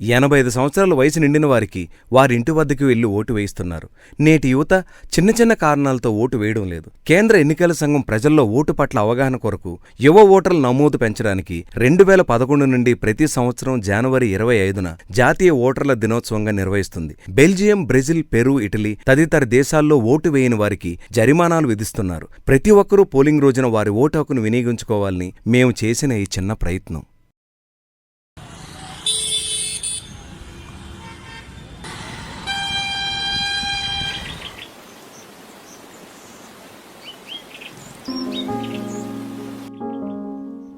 ఎనభై ఐదు సంవత్సరాల వయసు నిండిన వారికి వారింటి వద్దకు వెళ్ళి ఓటు వేయిస్తున్నారు. నేటి యువత చిన్న చిన్న కారణాలతో ఓటు వేయడం లేదు. కేంద్ర ఎన్నికల సంఘం ప్రజల్లో ఓటు పట్ల అవగాహన కొరకు యువ ఓటర్ల నమోదు పెంచడానికి రెండు వేల పదకొండు నుండి ప్రతి సంవత్సరం జనవరి ఇరవై ఐదున జాతీయ ఓటర్ల దినోత్సవంగా నిర్వహిస్తుంది. బెల్జియం బ్రెజిల్ పెరు ఇటలీ తదితర దేశాల్లో ఓటు వేయని వారికి జరిమానాలు విధిస్తున్నారు. ప్రతి ఒక్కరూ పోలింగ్ రోజున వారి ఓటు హక్కును వినియోగించుకోవాలని మేము చేసిన ఈ చిన్న ప్రయత్నం.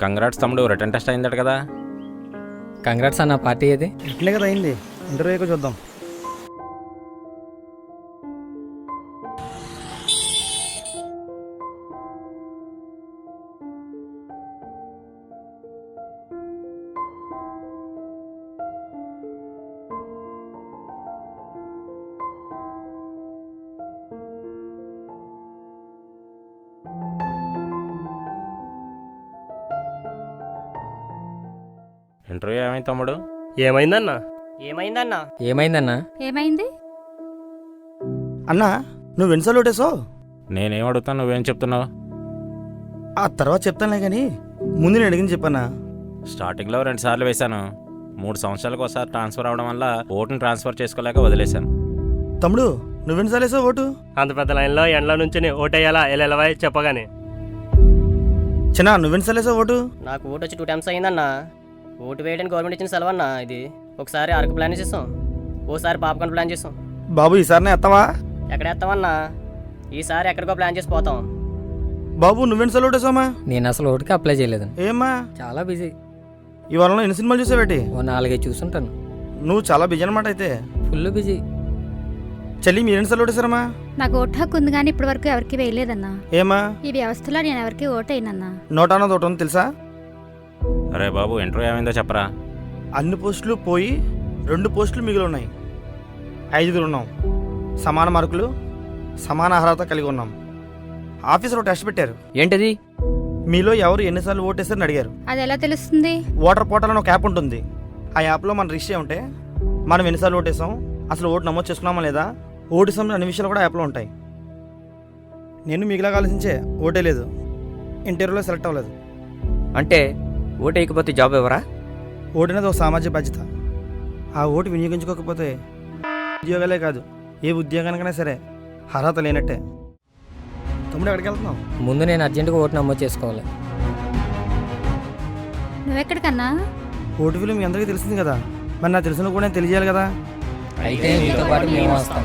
కంగ్రాట్స్ తమ్ముడు రిటర్న్ టెస్ట్ అయిందట కదా. కంగ్రాట్స్ అన్న పార్టీ ఏది? ఇట్లే కదా అయింది. ఇంటర్వ్యూకి చూద్దాం. ఇంటర్వ్యూ ఏమైంది తమ్ముడు? ఏమైందన్నా? ఏమైందన్నా? ఏమైందన్నా? ఏమైంది? అన్నా నువ్వు ఎన్నిసార్లు ఓటేసావు నేనేం అడుగుతాను నువ్వేం చెప్తున్నావు? ఆ తర్వాత చెప్తానులే కానీ ముందు నేను అడిగింది చెప్పన్నా. స్టార్టింగ్లో రెండు సార్లు వేశాను. మూడు సంవత్సరాలకు ఒకసారి ట్రాన్స్ఫర్ అవడం వల్ల ఓటుని ట్రాన్స్ఫర్ చేసుకోలేక వదిలేశాను. తమ్ముడు నువ్వెన్నిసార్లు వేసావు ఓటు? అంత పెద్ద లైన్లో ఎండ్ల నుంచి ఓటేయాలా ఎల్లెలవై చెప్పగానే. చిన్న నువ్వెన్నిసార్లు వేసావు ఓటు? నాకు ఓటు వచ్చి టూ టైమ్స్ అయిందన్నా. ఓటు వేయడానికి గవర్నమెంట్ ఇచ్చిన సెలవు అన్నా ఇది? ఒకసారి అరకు ప్లాన్ చేసాం. ఓసారి పాపకాన్ ప్లాన్ చేసాం. బాబు ఈసారి ఎత్తావా? ఎక్కడ వేస్తామన్నా ఈసారి ఎక్కడికో ప్లాన్ చేసి పోతాం. బాబు నువ్వెన్నిసార్లు ఓటేసావమ్మా నేను అసలు ఓటుకి అప్లై చేయలేదండి. ఏమ్మా? చాలా బిజీ. ఈ వారంలో ఎన్ని సినిమాలు చూసావేటి? ఓ నాలుగే చూసుంటాను. నువ్వు చాలా బిజీ అనమాట అయితే. Full busy. చెల్లి మీరు ఎన్నిసార్లు ఓటేశారమ్మా నాకు ఓటు హక్కు ఉంది కానీ ఇప్పటి వరకు ఎవరికి వేయలేదన్నా. ఏమా ఈ వ్యవస్థలో నేను ఎవరికి ఓటు అయినన్నా నోట్ అన్నది ఒకటి ఉంది తెలుసా? అరే బాబు ఇంటర్వ్యూ ఏమైందో చెప్పరా? అన్ని పోస్టులు పోయి రెండు పోస్టులు మిగిలి ఉన్నాయి ఐదుగురు ఉన్నాం. సమాన మార్కులు సమాన అర్హత కలిగి ఉన్నాం. ఆఫీసర్ ఒక టెస్ట్ పెట్టారు. ఏంటిది? మీలో ఎవరు ఎన్నిసార్లు ఓటేస్తారని అడిగారు. అది ఎలా తెలుస్తుంది? ఓటర్ పోర్టల్ అని ఒక యాప్ ఉంటుంది. ఆ యాప్లో మన రిజిస్టర్ ఉంటే మనం ఎన్నిసార్లు ఓటేసాం అసలు ఓటు నమోదు చేసుకున్నామా లేదా ఓటు సంబంధించిన అన్ని విషయాలు కూడా యాప్లో ఉంటాయి. నేను మిగిలిగా ఆలోచించే ఓటే లేదు. ఇంటర్వ్యూలో సెలెక్ట్ అవ్వలేదు. అంటే ఓటు వేయకపోతే జాబ్ ఎవరా? ఓటు అనేది ఒక సామాజిక బాధ్యత. ఆ ఓటు వినియోగించుకోకపోతే ఉద్యోగాలే కాదు ఏ ఉద్యోగానికైనా సరే అర్హత లేనట్టే. తమ్ముడు ఎక్కడికి వెళ్తున్నావు? ముందు నేను అర్జెంటుగా ఓటు నమోదు చేసుకోవాలి. నువ్వెక్కడికన్నా? ఓటు విలువ మీ అందరికీ తెలిసింది కదా. మరి నాకు తెలిసిన కూడా నేను తెలియజేయాలి కదా. అయితే మీతో పాటు మేము వస్తాం.